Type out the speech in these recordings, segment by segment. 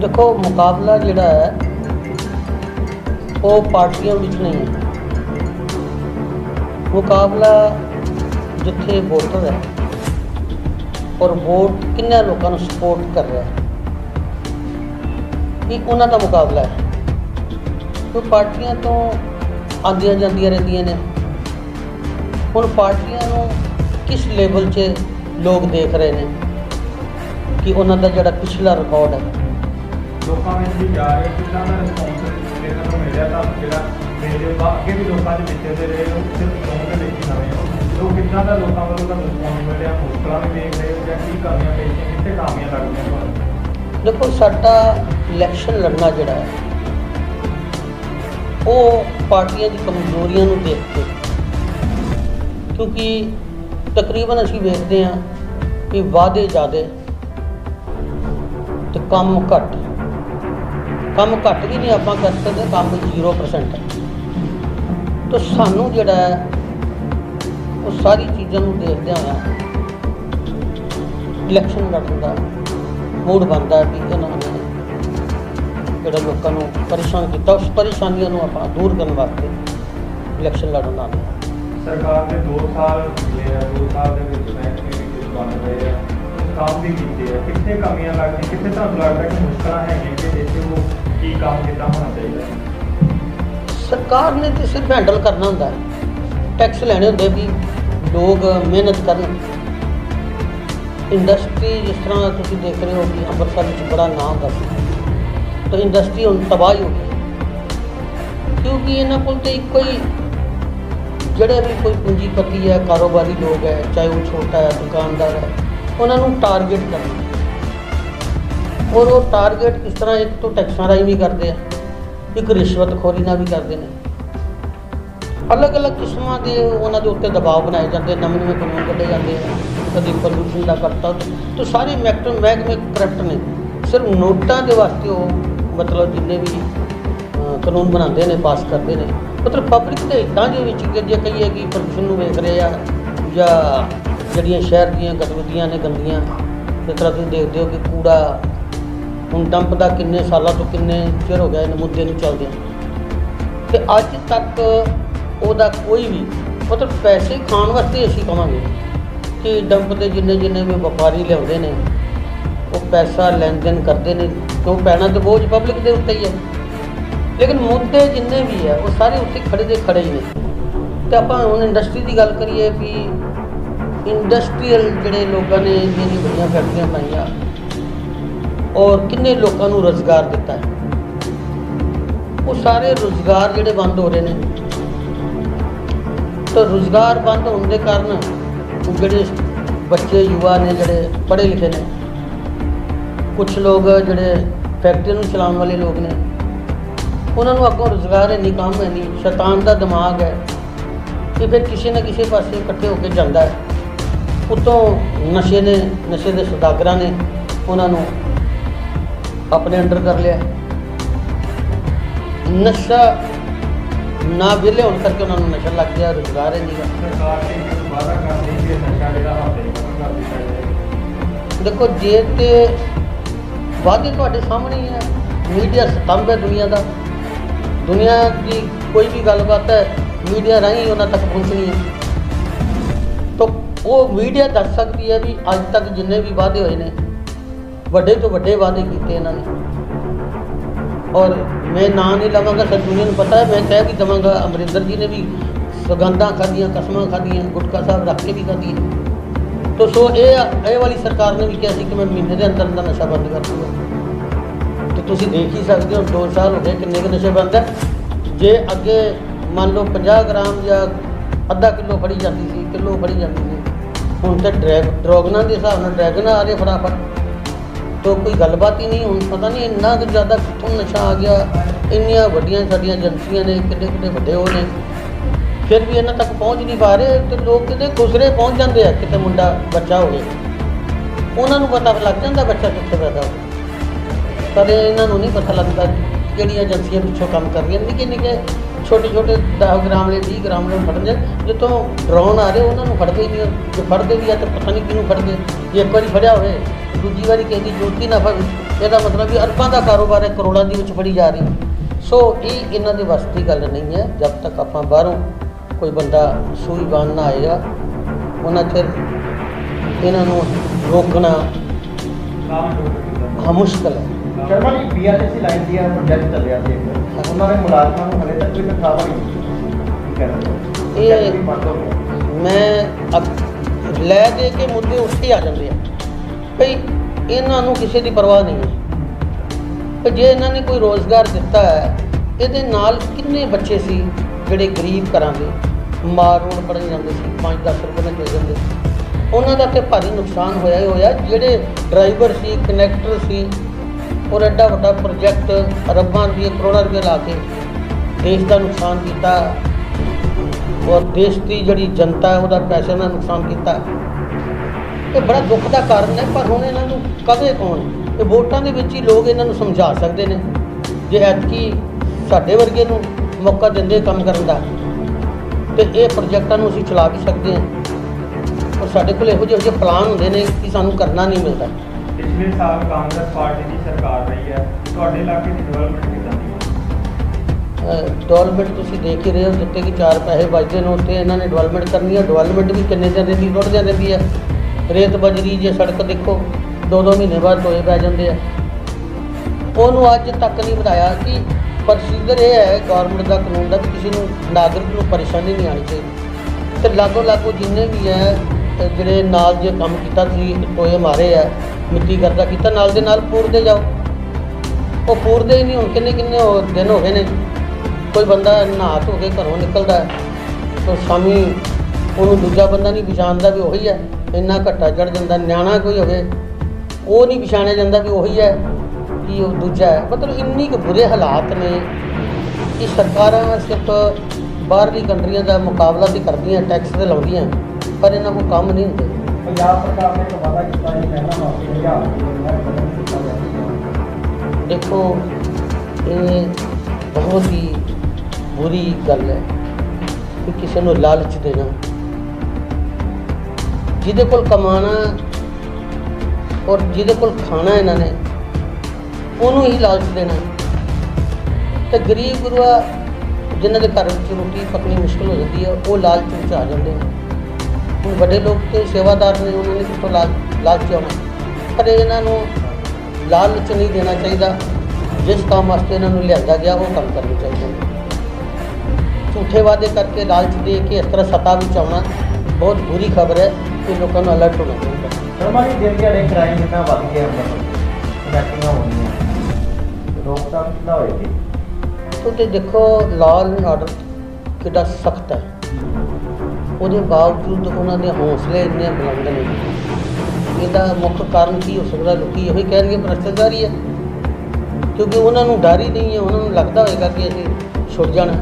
ਦੇਖੋ, ਮੁਕਾਬਲਾ ਜਿਹੜਾ ਹੈ, ਉਹ ਪਾਰਟੀਆਂ ਵਿੱਚ ਨਹੀਂ ਹੈ। ਮੁਕਾਬਲਾ ਜਿੱਥੇ ਵੋਟਰ ਹੈ ਔਰ ਵੋਟ ਕਿੰਨੇ ਲੋਕਾਂ ਨੂੰ ਸਪੋਰਟ ਕਰ ਰਿਹਾ ਹੈ। ਇਹ ਉਹਨਾਂ ਦਾ ਮੁਕਾਬਲਾ ਹੈ। ਕੋਈ ਪਾਰਟੀਆਂ ਤੋਂ ਆਉਂਦੀਆਂ ਜਾਂਦੀਆਂ ਰਹਿੰਦੀਆਂ ਨੇ। ਹੁਣ ਪਾਰਟੀਆਂ ਨੂੰ ਕਿਸ ਲੈਵਲ 'ਚ ਲੋਕ ਦੇਖ ਰਹੇ ਨੇ? ਕਿ ਉਹਨਾਂ ਦਾ ਜਿਹੜਾ ਪਿਛਲਾ ਰਿਕਾਰਡ ਹੈ। ਲੋਕਾਂ ਵਿੱਚ ਵੀ ਜਾ ਰਹੇ ਕਿੰਨਾ ਦਾ ਰਿਸਪੌਂਸ ਦੇਖਣ ਨੂੰ ਮਿਲਿਆ ਤਾਂ ਜਿਹੜਾ ਮੇਰੇ ਬਾਅਦ ਅੱਗੇ ਵੀ ਲੋਕਾਂ ਦੇ ਵਿੱਚ ਦੇ ਰਹੇ ਹੋ ਸਿਰਫ ਚੋਣ ਦੇ ਵਿੱਚ ਨਵੇਂ ਹੋ ਲੋਕ ਕਿੰਨਾ ਦਾ ਲੋਕਾਂ ਵੱਲੋਂ ਦਾ ਰਿਸਪੌਂਸ ਮਿਲਿਆ ਮੁਸ਼ਕਲਾਂ ਵੀ ਦੇਖ ਰਹੇ ਹੋ ਜਾਂ ਕੀ ਕਮੀਆਂ ਪੇਸ਼ੀਆਂ ਕਿੱਥੇ ਕਾਮੀਆਂ ਲੱਗਦੀਆਂ ਤੁਹਾਨੂੰ ਦੇਖੋ ਸਾਡਾ ਇਲੈਕਸ਼ਨ ਲੜਨਾ ਜਿਹੜਾ ਹੈ ਉਹ ਪਾਰਟੀਆਂ ਦੀ ਕਮਜ਼ੋਰੀਆਂ ਨੂੰ ਦੇਖ ਕੇ ਕਿਉਂਕਿ ਤਕਰੀਬਨ ਅਸੀਂ ਵੇਖਦੇ ਹਾਂ ਕਿ ਵਾਅਦੇ ਜ਼ਿਆਦੇ ਤੇ ਕੰਮ ਘੱਟ। ਕੰਮ ਘੱਟ ਵੀ ਨਹੀਂ, ਆਪਾਂ ਕਰ ਸਕਦੇ ਕੰਮ 0% ਹੈ। ਤਾਂ ਸਾਨੂੰ ਜਿਹੜਾ ਹੈ, ਉਹ ਸਾਰੀ ਚੀਜ਼ਾਂ ਨੂੰ ਦੇਖਦਿਆਂ ਹੋਇਆ ਇਲੈਕਸ਼ਨ ਲੜਨ ਦਾ ਮੂਡ ਬਣਦਾ ਵੀ ਇਹਨਾਂ ਨੇ ਜਿਹੜਾ ਲੋਕਾਂ ਨੂੰ ਪਰੇਸ਼ਾਨ ਕੀਤਾ, ਉਸ ਪਰੇਸ਼ਾਨੀਆਂ ਨੂੰ ਆਪਾਂ ਦੂਰ ਕਰਨ ਵਾਸਤੇ ਇਲੈਕਸ਼ਨ ਲੜਨ ਆਉਂਦੇ ਸਰਕਾਰ ਦੇ 2 ਸਾਲ ਮਿਲੇ 2 ਸਾਲ ਦੇ ਵਿੱਚ ਮਹਿਕਮੇ ਵੀ ਕੁਝ ਬਣ ਰਹੇ ਆ। ਕੰਮ ਵੀ ਕੀਤੇ ਆ। ਕਿੱਥੇ ਕਮੀਆਂ ਲੱਗਦੀਆਂ, ਕਿੱਥੇ ਤੁਹਾਨੂੰ ਲੱਗਦਾ ਕਿ ਮੁਸ਼ਕਲਾਂ ਹੈਗੀਆਂ ਕਿ ਜਿੱਥੇ ਉਹ ਕੀ ਕੰਮ ਕਿੱਦਾਂ ਹੋਣਾ ਚਾਹੀਦਾ? ਸਰਕਾਰ ਨੇ ਤੇ ਸਿਰਫ ਹੈਂਡਲ ਕਰਨਾ ਹੁੰਦਾ ਹੈ। ਟੈਕਸ ਲੈਣੇ ਹੁੰਦੇ ਵੀ ਲੋਕ ਮਿਹਨਤ ਕਰਨ। ਇੰਡਸਟਰੀ ਜਿਸ ਤਰ੍ਹਾਂ ਤੁਸੀਂ ਦੇਖ ਰਹੇ ਹੋ ਕਿ ਅੰਮ੍ਰਿਤਸਰ ਵਿੱਚ ਬੜਾ ਨਾਮ ਹੁੰਦਾ ਸੀ ਤਾਂ ਇੰਡਸਟਰੀ ਹੁਣ ਤਬਾਹ ਹੀ ਹੋ ਗਈ। ਕਿਉਂਕਿ ਇਹਨਾਂ ਕੋਲ ਤੇ ਇੱਕੋ ਹੀ ਜਿਹੜੇ ਵੀ ਕੋਈ ਪੂੰਜੀਪਤੀ ਹੈ, ਕਾਰੋਬਾਰੀ ਲੋਕ ਹੈ, ਚਾਹੇ ਉਹ ਛੋਟਾ ਹੈ, ਦੁਕਾਨਦਾਰ ਹੈ ਉਹਨਾਂ ਨੂੰ ਟਾਰਗੇਟ ਕਰਨਾ। ਔਰ ਉਹ ਟਾਰਗੇਟ ਇਸ ਤਰ੍ਹਾਂ ਇੱਕ ਤੋਂ ਟੈਕਸਾਂ ਰਾਹੀਂ ਵੀ ਕਰਦੇ ਆ, ਇੱਕ ਰਿਸ਼ਵਤਖੋਰੀ ਨਾਲ ਵੀ ਕਰਦੇ ਨੇ। ਅਲੱਗ-ਅਲੱਗ ਕਿਸਮਾਂ ਦੇ ਉਹਨਾਂ ਦੇ ਉੱਤੇ ਦਬਾਅ ਬਣਾਏ ਜਾਂਦੇ ਨਵੇਂ ਨਵੇਂ ਕਾਨੂੰਨ ਕੱਢੇ ਜਾਂਦੇ ਆ, ਕਦੀ ਪੋਲੂਸ਼ਨ ਦਾ ਕਰਤਾ। ਤਾਂ ਸਾਰੇ ਮੈਕਟਰ ਮਹਿਕਮੇ ਕਰਪਟ ਨੇ। ਸਿਰਫ ਨੋਟਾਂ ਦੇ ਵਾਸਤੇ ਉਹ ਮਤਲਬ ਜਿੰਨੇ ਵੀ ਕਾਨੂੰਨ ਬਣਾਉਂਦੇ ਨੇ ਪਾਸ ਕਰਦੇ ਨੇ। ਮਤਲਬ ਪਬਲਿਕ ਦੇ ਹਿੱਤਾਂ ਦੇ ਵਿੱਚ ਕਿ ਜੇ ਕਹੀਏ ਕਿ ਪ੍ਰਦੂਸ਼ਣ ਨੂੰ ਵੇਖ ਰਹੇ ਆ ਜਾਂ ਜਿਹੜੀਆਂ ਸ਼ਹਿਰ ਦੀਆਂ ਗਤੀਵਿਧੀਆਂ ਨੇ ਗੰਦੀਆਂ ਜਿਸ ਤਰ੍ਹਾਂ ਤੁਸੀਂ ਦੇਖਦੇ ਹੋ ਕਿ ਕੂੜਾ ਹੁਣ ਡੰਪ ਦਾ ਕਿੰਨੇ ਸਾਲਾਂ ਤੋਂ ਕਿੰਨੇ ਚਿਰ ਹੋ ਗਿਆ ਇਹ ਮੁੱਦੇ ਨੂੰ ਚੱਲਦੇ ਤੇ ਅੱਜ ਤੱਕ ਉਹਦਾ ਕੋਈ ਵੀ ਮਤਲਬ ਪੈਸੇ ਖਾਣ ਵਾਸਤੇ ਅਸੀਂ ਕਵਾਂਗੇ ਕਿ ਡੰਪ ਦੇ ਜਿੰਨੇ ਜਿੰਨੇ ਵੀ ਵਪਾਰੀ ਲਿਆਉਂਦੇ ਨੇ, ਉਹ ਪੈਸਾ ਲੈਣ ਦੇਣ ਕਰਦੇ ਨੇ, ਕਿਉਂ ਪੈਣਾ ਤੇ ਬੋਝ ਪਬਲਿਕ ਦੇ ਉੱਤੇ ਹੀ ਹੈ। ਲੇਕਿਨ ਮੁੱਦੇ ਜਿੰਨੇ ਵੀ ਹੈ, ਉਹ ਸਾਰੇ ਉੱਥੇ ਖੜੇ ਦੇ ਖੜੇ ਹੀ ਨੇ। ਤੇ ਆਪਾਂ ਹੁਣ ਇੰਡਸਟਰੀ ਦੀ ਗੱਲ ਕਰੀਏ ਵੀ ਇੰਡਸਟਰੀਅਲ ਜਿਹੜੇ ਲੋਕਾਂ ਨੇ ਇੰਨੀਆਂ ਵੱਡੀਆਂ ਫੈਕਟਰੀਆਂ ਪਾਈਆਂ ਔਰ ਕਿੰਨੇ ਲੋਕਾਂ ਨੂੰ ਰੋਜ਼ਗਾਰ ਦਿੱਤਾ ਹੈ। ਉਹ ਸਾਰੇ ਰੋਜ਼ਗਾਰ ਜਿਹੜੇ ਬੰਦ ਹੋ ਰਹੇ ਨੇ। ਤਾਂ ਰੋਜ਼ਗਾਰ ਬੰਦ ਹੋਣ ਦੇ ਕਾਰਨ ਜਿਹੜੇ ਬੱਚੇ, ਯੁਵਾ ਨੇ ਜਿਹੜੇ ਪੜ੍ਹੇ ਲਿਖੇ ਨੇ ਕੁਝ ਲੋਕ ਜਿਹੜੇ ਫੈਕਟਰੀ ਨੂੰ ਚਲਾਉਣ ਵਾਲੇ ਲੋਕ ਨੇ, ਉਹਨਾਂ ਨੂੰ ਅੱਗੋਂ ਰੋਜ਼ਗਾਰ ਹੈ ਨਹੀਂ ਕੰਮ ਹੈ ਨਹੀਂ ਸ਼ੈਤਾਨ ਦਾ ਦਿਮਾਗ ਹੈ ਕਿ ਫਿਰ ਕਿਸੇ ਨਾ ਕਿਸੇ ਪਾਸੇ ਇਕੱਠੇ ਹੋ ਕੇ ਜਾਂਦਾ ਹੈ। ਉਤੋਂ ਨਸ਼ੇ ਨੇ ਨਸ਼ੇ ਦੇ ਸੌਦਾਗਰਾਂ ਨੇ ਉਹਨਾਂ ਨੂੰ ਆਪਣੇ ਅੰਡਰ ਕਰ ਲਿਆ। ਨਸ਼ਾ ਨਾ ਵਿਹਲੇ ਹੋਣ ਕਰਕੇ ਉਹਨਾਂ ਨੂੰ ਨਸ਼ਾ ਲੱਗ ਗਿਆ ਰੁਜ਼ਗਾਰ ਹੈ ਨਹੀਂ। ਸਰਕਾਰ ਨੇ ਇਹ ਵਾਅਦਾ ਕਰਦੀ ਕਿ ਨਸ਼ਾ ਜਿਹੜਾ ਹੱਥੇ ਕਰ ਦਿੱਤਾ ਜਾਏਗਾ ਦੇਖੋ ਜੇ ਤੇ ਵਾਅਦੇ ਤੁਹਾਡੇ ਸਾਹਮਣੇ ਹੀ ਹੈ ਮੀਡੀਆ ਸਤੰਭ ਹੈ ਦੁਨੀਆ ਦਾ। ਦੁਨੀਆ ਦੀ ਕੋਈ ਵੀ ਗੱਲਬਾਤ ਹੈ ਮੀਡੀਆ ਰਾਹੀਂ ਉਹਨਾਂ ਤੱਕ ਪਹੁੰਚਣੀ ਹੈ। ਤਾਂ ਉਹ ਮੀਡੀਆ ਦੱਸ ਸਕਦੀ ਹੈ ਵੀ ਅੱਜ ਤੱਕ ਜਿੰਨੇ ਵੀ ਵਾਅਦੇ ਹੋਏ ਨੇ ਵੱਡੇ ਤੋਂ ਵੱਡੇ ਵਾਅਦੇ ਕੀਤੇ ਇਹਨਾਂ ਨੇ ਔਰ ਮੈਂ ਨਾਂ ਨਹੀਂ ਲਵਾਂਗਾ ਸਭ ਦੁਨੀਆ ਨੂੰ ਪਤਾ ਹੈ ਮੈਂ ਕਹਿ ਵੀ ਦਵਾਂਗਾ ਅਮਰਿੰਦਰ ਜੀ ਨੇ ਵੀ ਸੁਗੰਧਾਂ ਖਾਧੀਆਂ ਕਸਮਾਂ ਖਾਧੀਆਂ ਗੁਟਕਾ ਸਾਹਿਬ ਰੱਖ ਕੇ ਵੀ ਖਾਧੀਆਂ ਤੋ ਸੋ ਇਹ ਇਹ ਵਾਲੀ ਸਰਕਾਰ ਨੇ ਵੀ ਕਿਹਾ ਸੀ ਕਿ ਮੈਂ ਮਹੀਨੇ ਦੇ ਅੰਦਰ ਅੰਦਰ ਨਸ਼ਾ ਬੰਦ ਕਰ ਦੂੰਗਾ ਤੇ ਤੁਸੀਂ ਦੇਖ ਹੀ ਸਕਦੇ ਹੋ 2 ਸਾਲ ਹੋ ਗਏ ਕਿੰਨੇ ਕੁ ਨਸ਼ੇ ਬੰਦ ਹੈ ਜੇ ਅੱਗੇ ਮੰਨ ਲਓ 50 ਗ੍ਰਾਮ ਜਾਂ ਅੱਧਾ ਕਿਲੋ ਫੜੀ ਜਾਂਦੀ ਸੀ ਕਿਲੋ ਫੜੀ ਜਾਂਦੀ ਸੀ ਹੁਣ ਤਾਂ ਡਰੈਗ ਡਰੋਗਨਾਂ ਦੇ ਹਿਸਾਬ ਨਾਲ ਡਰੈਗਨ ਆ ਰਹੇ ਫਟਾਫਟ। ਤੋ ਕੋਈ ਗੱਲਬਾਤ ਹੀ ਨਹੀਂ, ਹੁਣ ਪਤਾ ਨਹੀਂ ਇੰਨਾ ਕੁ ਜ਼ਿਆਦਾ ਕਿੱਥੋਂ ਨਸ਼ਾ ਆ ਗਿਆ, ਇੰਨੀਆਂ ਵੱਡੀਆਂ ਸਾਡੀਆਂ ਏਜੰਸੀਆਂ ਨੇ, ਕਿੱਡੇ ਕਿੱਡੇ ਵੱਡੇ ਉਹ ਨੇ। ਫਿਰ ਵੀ ਇਹਨਾਂ ਤੱਕ ਪਹੁੰਚ ਨਹੀਂ ਪਾ ਰਹੇ, ਤੇ ਲੋਕ ਕਿਤੇ ਖੁਸਰੇ ਪਹੁੰਚ ਜਾਂਦੇ ਆ, ਕਿਤੇ ਮੁੰਡਾ ਬੱਚਾ ਹੋਵੇ। ਉਹਨਾਂ ਨੂੰ ਪਤਾ ਲੱਗ ਜਾਂਦਾ ਬੱਚਾ ਕਿੱਥੇ ਪੈਦਾ ਹੋਵੇ ਪਰ ਇਹਨਾਂ ਨੂੰ ਨਹੀਂ ਪਤਾ ਲੱਗਦਾ ਕਿਹੜੀਆਂ ਏਜੰਸੀਆਂ ਪਿੱਛੋਂ ਕੰਮ ਕਰ ਰਹੀਆਂ ਨਿੱਕੇ ਨਿੱਕੇ ਛੋਟੇ ਛੋਟੇ 10 ਗ੍ਰਾਮ ਦੇ 20 ਗ੍ਰਾਮ ਦੇ ਫੜਦੇ ਜਿੱਥੋਂ ਡਰੋਨ ਆ ਰਹੇ ਉਹਨਾਂ ਨੂੰ ਫੜਦੇ ਨਹੀਂ। ਜੇ ਫੜਦੇ ਵੀ ਆ ਤਾਂ ਪਤਾ ਨਹੀਂ ਕਿਹਨੂੰ ਫੜਦੇ। ਜੇ ਇੱਕ ਵਾਰੀ ਫੜਿਆ ਹੋਵੇ ਦੂਜੀ ਵਾਰੀ ਕਿਸੇ ਦੀ ਜੋਤੀ ਨਾ ਫੜ ਇਹਦਾ ਮਤਲਬ ਵੀ ਅਰਬਾਂ ਦਾ ਕਾਰੋਬਾਰ ਹੈ ਕਰੋੜਾਂ ਦੀ ਵਿੱਚ ਫੜੀ ਜਾ ਰਹੀ। ਸੋ ਇਹ ਇਹਨਾਂ ਦੇ ਵੱਸ ਦੀ ਗੱਲ ਨਹੀਂ ਹੈ। ਜਦ ਤੱਕ ਆਪਾਂ ਬਾਹਰੋਂ ਕੋਈ ਬੰਦਾ ਸੂਈ ਬਾਣ ਨਾ ਆਏਗਾ ਉਹਨਾਂ ਚਿਰ ਇਹਨਾਂ ਨੂੰ ਰੋਕਣਾ ਮੁਸ਼ਕਲ ਹੈ। ਸ਼ਰਮਾ ਜੀ ਬੀਆਰਟੀਸੀ ਲਾਈਨ ਦੀ ਆ ਪ੍ਰੋਜੈਕਟ ਚੱਲ ਰਿਹਾ ਸੀ ਇੱਕ। ਉਹਨਾਂ ਦੇ ਮੁਲਾਜ਼ਮਾਂ ਨੂੰ ਹਲੇ ਤੱਕ ਕੋਈ ਤਨਖਾਹ ਨਹੀਂ ਇਹ- ਮੈਂ ਲੈ ਦੇ ਕੇ ਮੁੱਦੇ ਉੱਥੇ ਆ ਜਾਂਦੇ ਆ। ਭਈ ਇਹਨਾਂ ਨੂੰ ਕਿਸੇ ਦੀ ਪਰਵਾਹ ਨਹੀਂ ਹੈ। ਕਿ ਜੇ ਇਹਨਾਂ ਨੇ ਕੋਈ ਰੋਜ਼ਗਾਰ ਦਿੱਤਾ ਹੈ ਇਹਦੇ ਨਾਲ ਕਿੰਨੇ ਬੱਚੇ ਸੀ ਜਿਹੜੇ ਗਰੀਬ ਦੇ? ਮਾਰ ਰੋਡ ਪੜਨ ਜਾਂਦੇ ਸੀ 5-10 ਰੁਪਏ ਨਾਲ ਚਲੇ ਜਾਂਦੇ ਸੀ। ਉਹਨਾਂ ਦਾ ਤੇ ਭਾਰੀ ਨੁਕਸਾਨ ਹੋਇਆ ਹੀ ਹੋਇਆ ਜਿਹੜੇ ਡਰਾਈਵਰ ਸੀ ਕਨੈਕਟਰ ਸੀ ਔਰ ਐਡਾ ਵੱਡਾ ਪ੍ਰੋਜੈਕਟ ਅਰਬਾਂ ਦੀ ਕਰੋੜਾਂ ਰੁਪਏ ਲਾ ਕੇ ਦੇਸ਼ ਦਾ ਨੁਕਸਾਨ ਕੀਤਾ ਔਰ ਦੇਸ਼ ਦੀ ਜਿਹੜੀ ਜਨਤਾ ਹੈ ਉਹਦਾ ਪੈਸੇ ਨਾਲ ਨੁਕਸਾਨ ਕੀਤਾ। ਇਹ ਬੜਾ ਦੁੱਖ ਦਾ ਕਾਰਨ ਹੈ, ਪਰ ਹੁਣ ਇਹਨਾਂ ਨੂੰ ਕਦੇ ਕੌਣ? ਇਹ ਵੋਟਾਂ ਦੇ ਵਿੱਚ ਹੀ ਲੋਕ ਇਹਨਾਂ ਨੂੰ ਸਮਝਾ ਸਕਦੇ ਨੇ। ਜੇ ਐਤਕੀ ਸਾਡੇ ਵਰਗੇ ਨੂੰ ਮੌਕਾ ਦਿੰਦੇ ਕੰਮ ਕਰਨ ਦਾ, ਤੇ ਇਹ ਪ੍ਰੋਜੈਕਟਾਂ ਨੂੰ ਅਸੀਂ ਚਲਾ ਵੀ ਸਕਦੇ ਹਾਂ। ਔਰ ਸਾਡੇ ਕੋਲ ਇਹੋ ਜਿਹੇ ਇਹੋ ਜਿਹੇ ਪਲਾਨ ਹੁੰਦੇ ਨੇ ਕਿ ਸਾਨੂੰ ਕਰਨਾ ਨਹੀਂ ਮਿਲਦਾ। ਪਿਛਲੇ ਸਾਲ ਕਾਂਗਰਸ ਪਾਰਟੀ ਦੀ ਸਰਕਾਰ ਰਹੀ ਹੈ, ਤੁਹਾਡੇ ਇਲਾਕੇ ਦੀ ਡਿਵੈਲਪਮੈਂਟ ਕਿੱਦਾਂ ਦੀ ਡਿਵੈਲਪਮੈਂਟ ਤੁਸੀਂ ਦੇਖ ਹੀ ਰਹੇ ਹੋ, ਜਿੱਥੇ ਕਿ ਚਾਰ ਪੈਸੇ ਬਚਦੇ ਨੇ, ਉੱਥੇ ਇਹਨਾਂ ਨੇ ਡਿਵੈਲਪਮੈਂਟ ਕਰਨੀ ਹੈ। ਡਿਵੈਲਪਮੈਂਟ ਵੀ ਕਿੰਨੇ ਦਿਨ ਦੀ ਰੁੜ ਜਾਂਦੀ ਹੈ। ਰੇਤ ਬਜਰੀ ਜੇ ਸੜਕ ਦੇਖੋ, ਦੋ ਦੋ ਮਹੀਨੇ ਬਾਅਦ ਟੋਏ ਪੈ ਜਾਂਦੇ ਆ। ਉਹਨੂੰ ਅੱਜ ਤੱਕ ਨਹੀਂ ਵਧਾਇਆ ਕਿ ਪ੍ਰੋਸੀਜਰ ਇਹ ਹੈ ਗਵਰਨਮੈਂਟ ਦਾ ਕਾਨੂੰਨ ਦਾ, ਵੀ ਕਿਸੇ ਨੂੰ ਨਾਗਰਿਕ ਨੂੰ ਪਰੇਸ਼ਾਨੀ ਨਹੀਂ ਆਣੀ ਚਾਹੀਦੀ। ਤੇ ਲਾਗੋ ਲਾਗੋ ਜਿੰਨੇ ਵੀ ਹੈ ਜਿਹੜੇ ਨਾਲ ਜੇ ਕੰਮ ਕੀਤਾ ਸੀ ਟੋਏ ਮਾਰੇ ਆ। ਮਿੱਟੀ ਕਰਦਾ ਕੀਤਾ, ਨਾਲ ਦੇ ਨਾਲ ਪੂਰਦੇ ਜਾਓ। ਉਹ ਪੂਰਦੇ ਹੀ ਨਹੀਂ ਹੁਣ, ਕਿੰਨੇ ਕਿੰਨੇ ਦਿਨ ਹੋ ਗਏ ਨੇ। ਕੋਈ ਬੰਦਾ ਨਹਾ ਧੋ ਕੇ ਘਰੋਂ ਨਿਕਲਦਾ ਹੈ, ਤਾਂ ਸ਼ਾਮੀ ਉਹਨੂੰ ਦੂਜਾ ਬੰਦਾ ਨਹੀਂ ਪਛਾਣਦਾ ਵੀ ਉਹੀ ਹੈ। ਇੰਨਾ ਘੱਟਾ ਚੜ ਜਾਂਦਾ, ਨਿਆਣਾ ਕੋਈ ਹੋਵੇ, ਉਹ ਨਹੀਂ ਪਛਾਣਿਆ ਜਾਂਦਾ ਵੀ ਉਹੀ ਹੈ ਕਿ ਉਹ ਦੂਜਾ ਹੈ। ਮਤਲਬ ਇੰਨੀ ਕੁ ਬੁਰੇ ਹਾਲਾਤ ਨੇ ਕਿ ਸਰਕਾਰਾਂ ਸਿਰਫ ਬਾਹਰਲੀ ਕੰਟਰੀਆਂ ਦਾ ਮੁਕਾਬਲਾ ਵੀ ਕਰਦੀਆਂ ਟੈਕਸ ਤੇ ਲਾਉਂਦੀਆਂ, ਪਰ ਇਹਨਾਂ ਕੋਲ ਕੰਮ ਨਹੀਂ ਹੁੰਦੇ। ਪੰਜਾਬ ਸਰਕਾਰ ਨੇ ਇੱਕ ਵਾਅਦਾ ਕੀਤਾ ਹੈ ਕਹਿਣਾ ਮਾਫੀ ਹਜ਼ਾਰ ਦੇਖੋ, ਇਹ ਬਹੁਤ ਹੀ ਬੁਰੀ ਗੱਲ ਹੈ ਕਿ ਕਿਸੇ ਨੂੰ ਲਾਲਚ ਦੇਣਾ। ਜਿਹਦੇ ਕੋਲ ਕਮਾਣਾ ਔਰ ਜਿਹਦੇ ਕੋਲ ਖਾਣਾ ਇਹਨਾਂ ਨੇ, ਉਹਨੂੰ ਹੀ ਲਾਲਚ ਦੇਣਾ। ਤੇ ਗਰੀਬ ਗੁਰੂਆ ਜਿਨ੍ਹਾਂ ਦੇ ਘਰ ਵਿੱਚ ਰੋਟੀ ਪਕਣੀ ਮੁਸ਼ਕਲ ਹੋ ਜਾਂਦੀ ਹੈ, ਉਹ ਲਾਲਚ ਵਿੱਚ ਆ ਜਾਂਦੇ ਨੇ। ਵੱਡੇ ਲੋਕ ਤੇ ਸੇਵਾਦਾਰ ਨੇ ਉਹਨਾਂ ਨੇ ਕਿਥੋਂ ਲਾਲ- ਲਾਲਚ ਆਉਣਾ? ਪਰ ਇਹਨਾਂ ਨੂੰ ਲਾਲਚ ਨਹੀਂ ਦੇਣਾ ਚਾਹੀਦਾ। ਜਿਸ ਕੰਮ ਵਾਸਤੇ ਇਹਨਾਂ ਨੂੰ ਲਿਆਂਦਾ ਗਿਆ ਉਹ ਕੰਮ ਕਰਨੇ ਚਾਹੀਦੇ। ਝੂਠੇ ਵਾਅਦੇ ਕਰਕੇ ਲਾਲਚ ਦੇ ਕੇ ਇਸ ਤਰ੍ਹਾਂ ਸੱਤਾ ਵਿੱਚ ਆਉਣਾ ਬਹੁਤ ਬੁਰੀ ਖਬਰ ਹੈ ਕਿ ਲੋਕਾਂ ਨੂੰ ਅਲਰਟ ਹੋਣਾ ਚਾਹੀਦਾ। ਸ਼ਰਮਾ ਜੀ ਦਿਨ ਦਿਹਾੜੇ ਕ੍ਰਾਈਮ ਇੰਨਾ ਵੱਧ ਗਿਆ ਅੰਦਰ ਕਨੈਕਟਿੰਗਾਂ ਹੋਣੀਆਂ ਰੋਕਥਾਮ ਕਿੱਦਾਂ ਹੋਏਗੀ? ਕਿਉਂਕਿ ਦੇਖੋ ਲਾਅ ਐਂਡ ਆਰਡਰ ਕਿੱਡਾ ਸਖਤ ਹੈ। ਉਹਦੇ ਬਾਵਜੂਦ ਉਹਨਾਂ ਦੇ ਹੌਸਲੇ ਇੰਨੇ ਬੁਲੰਦ ਨੇ। ਇਹਦਾ ਮੁੱਖ ਕਾਰਨ ਕੀ ਹੋ ਸਕਦਾ? ਲੋਕੀ ਇਹੋ ਹੀ ਕਹਿਣਗੇ, ਭ੍ਰਿਸ਼ਟਾਚਾਰੀ ਹੈ ਕਿਉਂਕਿ ਉਹਨਾਂ ਨੂੰ ਡਰ ਹੀ ਨਹੀਂ ਹੈ, ਉਹਨਾਂ ਨੂੰ ਲੱਗਦਾ ਹੋਏਗਾ ਕਿ ਅਸੀਂ ਛੁੱਟ ਜਾਣਾ।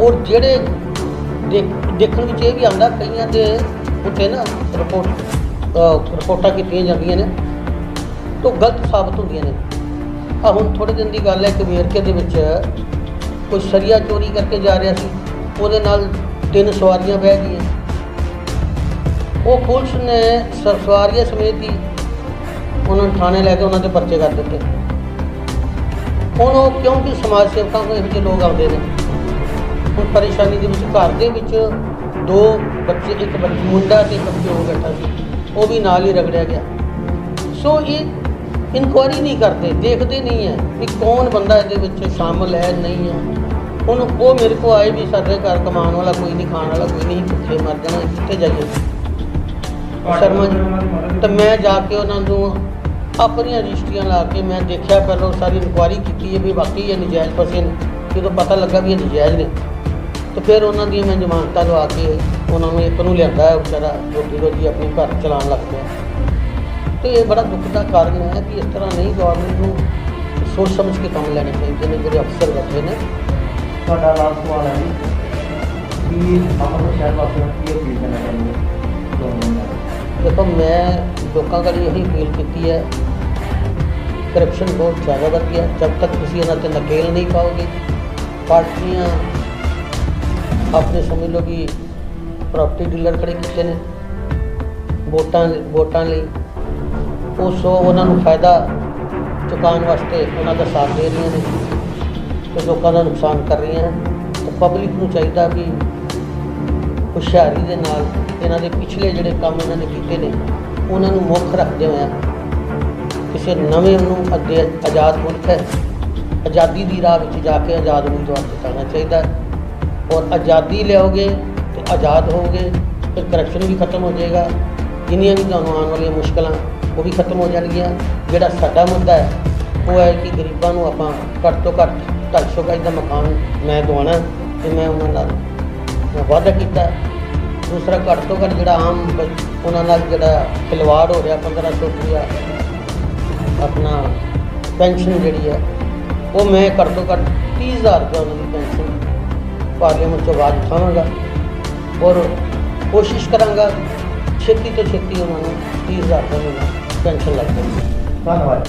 ਔਰ ਜਿਹੜੇ ਦੇਖਣ ਵਿੱਚ ਇਹ ਵੀ ਆਉਂਦਾ, ਕਈਆਂ ਦੇ ਉੱਤੇ ਨਾ ਰਿਪੋਰਟ ਰਿਪੋਰਟਾਂ ਕੀਤੀਆਂ ਜਾਂਦੀਆਂ ਨੇ, ਤੋਂ ਗਲਤ ਸਾਬਤ ਹੁੰਦੀਆਂ ਨੇ। ਆ ਹੁਣ ਥੋੜੇ ਦਿਨ ਦੀ ਗੱਲ ਹੈ ਕਿ ਵੇਰਕੇ ਦੇ ਵਿੱਚ ਕੋਈ ਸਰੀਆ ਚੋਰੀ ਕਰਕੇ ਜਾ ਰਿਹਾ ਸੀ। ਉਹਦੇ ਨਾਲ ਤਿੰਨ ਸਵਾਰੀਆਂ ਬਹਿ ਗਈਆਂ। ਉਹ ਪੁਲਿਸ ਨੇ ਸ- ਸਵਾਰੀਆਂ ਸਮੇਤ ਹੀ ਉਹਨਾਂ ਨੂੰ ਥਾਣੇ ਲੈ ਕੇ ਉਹਨਾਂ ਤੇ ਪਰਚੇ ਕਰ ਦਿੱਤੇ। ਹੁਣ ਉਹ ਕਿਉਂਕਿ ਸਮਾਜ ਸੇਵਕਾਂ ਕੋਲ ਇਹੋ ਜਿਹੇ ਲੋਕ ਆਉਂਦੇ ਨੇ, ਹੁਣ ਪਰੇਸ਼ਾਨੀ ਦੇ ਵਿੱਚ ਘਰ ਦੇ ਵਿੱਚ ਦੋ ਬੱਚੇ, ਇੱਕ ਬੱਚਾ ਮੁੰਡਾ ਤੇ ਇੱਕ ਪਿਓ ਬੈਠਾ ਸੀ, ਉਹ ਵੀ ਨਾਲ ਹੀ ਰਗੜਿਆ ਗਿਆ। ਸੋ ਇਹ ਇਨਕੁਆਰੀ ਨਹੀਂ ਕਰਦੇ, ਦੇਖਦੇ ਨਹੀਂ ਹੈ ਕਿ ਕੌਣ ਬੰਦਾ ਇਹਦੇ ਵਿੱਚ ਸ਼ਾਮਲ ਹੈ, ਨਹੀਂ ਹੈ। ਹੁਣ ਉਹ ਮੇਰੇ ਕੋ ਆਏ ਵੀ ਸਾਡੇ ਘਰ ਕਮਾਉਣ ਵਾਲਾ ਕੋਈ ਨਹੀਂ, ਖਾਣ ਵਾਲਾ ਕੋਈ ਨਹੀਂ ਭੁੱਖੇ ਮਰ ਜਾਣਾ ਕਿੱਥੇ ਜਾਈਏ। ਸ਼ਰਮਾ ਜੀ ਉਹਨਾਂ ਤਾਂ ਮੈਂ ਜਾ ਕੇ ਉਹਨਾਂ ਨੂੰ ਆਪਣੀਆਂ ਰਜਿਸਟਰੀਆਂ ਲਾ ਕੇ ਮੈਂ ਦੇਖਿਆ, ਪਹਿਲਾਂ ਸਾਰੀ ਇਨਕੁਆਰੀ ਕੀਤੀ ਹੈ ਵੀ ਵਾਕਈ ਇਹ ਨਜਾਇਜ਼ ਫਸੇ ਨੇ। ਜਦੋਂ ਪਤਾ ਲੱਗਾ ਵੀ ਇਹ ਨਜਾਇਜ਼ ਨੇ, ਤੇ ਫਿਰ ਉਹਨਾਂ ਦੀਆਂ ਮੈਂ ਜ਼ਮਾਨਤਾਂ ਲਵਾ ਕੇ ਉਹਨਾਂ ਨੂੰ ਇੱਕ ਨੂੰ ਲਿਆਂਦਾ ਹੈ, ਵਿਚਾਰਾ ਰੋਟੀ ਰੋਜੀ ਆਪਣੀ ਘਰ ਚਲਾਉਣ ਲੱਗ ਪਿਆ। ਤੇ ਇਹ ਬੜਾ ਦੁੱਖ ਦਾ ਕਾਰਨ ਹੈ ਕਿ ਇਸ ਤਰ੍ਹਾਂ ਨਹੀਂ ਗਵਰਨਮੈਂਟ ਨੂੰ ਸੋਚ ਸਮਝ ਕੇ ਕੰਮ ਲੈਣੇ ਚਾਹੀਦੇ ਨੇ, ਜਿਹੜੇ ਅਫਸਰ ਬੈਠੇ ਨੇ। ਤੁਹਾਡਾ ਲਾਸਟ ਸਵਾਲ ਹੈ ਜੀ। ਕਿ ਅੰਮ੍ਰਿਤਸਰ ਸ਼ਹਿਰ ਵਾਸੀਆਂ ਨੂੰ ਕੀ ਅਪੀਲ ਕਰਨਾ ਚਾਹੁੰਦੇ ਹੋ? ਦੇਖੋ, ਮੈਂ ਲੋਕਾਂ ਕੋਲ ਇਹੀ ਅਪੀਲ ਕੀਤੀ ਹੈ। ਕਰਪਸ਼ਨ ਬਹੁਤ ਜ਼ਿਆਦਾ ਵੱਧ ਗਿਆ ਜਦ ਤੱਕ ਤੁਸੀਂ ਇਹਨਾਂ ਤੇ ਨਕੇਲ ਨਹੀਂ ਪਾਓਗੇ, ਪਾਰਟੀਆਂ ਆਪਣੇ ਸਮਝ ਲਓ ਕਿ ਪ੍ਰਾਪਰਟੀ ਡੀਲਰ ਖੜੇ ਕੀਤੇ ਨੇ, ਵੋਟਾਂ ਵੋਟਾਂ ਲਈ, ਉਹ ਸੋ ਉਹਨਾਂ ਨੂੰ ਫਾਇਦਾ ਚੁਕਾਉਣ ਵਾਸਤੇ ਉਹਨਾਂ ਦਾ ਸਾਥ ਦੇ ਰਹੀਆਂ ਨੇ। ਤੇ ਲੋਕਾਂ ਦਾ ਨੁਕਸਾਨ ਕਰ ਰਹੀਆਂ ਹਨ ਤੇ ਪਬਲਿਕ ਨੂੰ ਚਾਹੀਦਾ ਵੀ ਹੁਸ਼ਿਆਰੀ ਦੇ ਨਾਲ ਇਹਨਾਂ ਦੇ ਪਿਛਲੇ ਜਿਹੜੇ ਕੰਮ ਇਹਨਾਂ ਨੇ ਕੀਤੇ ਨੇ, ਉਹਨਾਂ ਨੂੰ ਮੁੱਖ ਰੱਖਦੇ ਹੋਇਆ ਕਿਸੇ ਨਵੇਂ ਨੂੰ ਅੱਗੇ ਆਜ਼ਾਦ ਮੁਲਕ ਹੈ, ਆਜ਼ਾਦੀ ਦੀ ਰਾਹ ਵਿੱਚ ਜਾ ਕੇ ਆਜ਼ਾਦ ਉਮੀਦਵਾਰ ਜਿਤਾਉਣਾ ਚਾਹੀਦਾ ਔਰ ਆਜ਼ਾਦੀ ਲਿਆਓਗੇ ਤੇ ਆਜ਼ਾਦ ਹੋਵੋਗੇ ਫਿਰ ਕਰਪਸ਼ਨ ਵੀ ਖਤਮ ਹੋ ਜਾਏਗਾ। ਜਿੰਨੀਆਂ ਵੀ ਤੁਹਾਨੂੰ ਆਉਣ ਵਾਲੀਆਂ ਮੁਸ਼ਕਲਾਂ, ਉਹ ਵੀ ਖਤਮ ਹੋ ਜਾਣਗੀਆਂ। ਜਿਹੜਾ ਸਾਡਾ ਮੁੱਦਾ ਹੈ ਉਹ ਹੈ ਕਿ ਗਰੀਬਾਂ ਨੂੰ ਆਪਾਂ ਘੱਟ ਤੋਂ ਘੱਟ 250 ਗਜ ਦਾ ਮਕਾਨ ਮੈਂ ਦਵਾਉਣਾ ਤੇ ਮੈਂ ਉਹਨਾਂ ਨਾਲ ਮੈਂ ਵਾਅਦਾ ਕੀਤਾ ਦੂਸਰਾ ਘੱਟ ਤੋਂ ਘੱਟ ਜਿਹੜਾ ਆਮ ਬ- ਉਹਨਾਂ ਨਾਲ ਜਿਹੜਾ ਖਿਲਵਾੜ ਹੋ ਰਿਹਾ 1500 ਰੁਪਇਆ ਆਪਣਾ ਪੈਨਸ਼ਨ ਜਿਹੜੀ ਹੈ, ਉਹ ਮੈਂ ਘੱਟ ਤੋਂ ਘੱਟ 30000 ਰੁਪਏ ਉਹਨਾਂ ਦੀ ਪੈਨਸ਼ਨ ਪਾਰਲੀਮੈਂਟ ਤੋਂ ਆਵਾਜ਼ ਉਠਾਵਾਂਗਾ ਔਰ ਕੋਸ਼ਿਸ਼ ਕਰਾਂਗਾ ਛੇਤੀ ਤੋਂ ਛੇਤੀ ਉਹਨਾਂ ਨੂੰ 30000 ਰੁਪਏ ਪੈਨਸ਼ਨ ਲੱਗ ਜਾਵੇ। ਧੰਨਵਾਦ।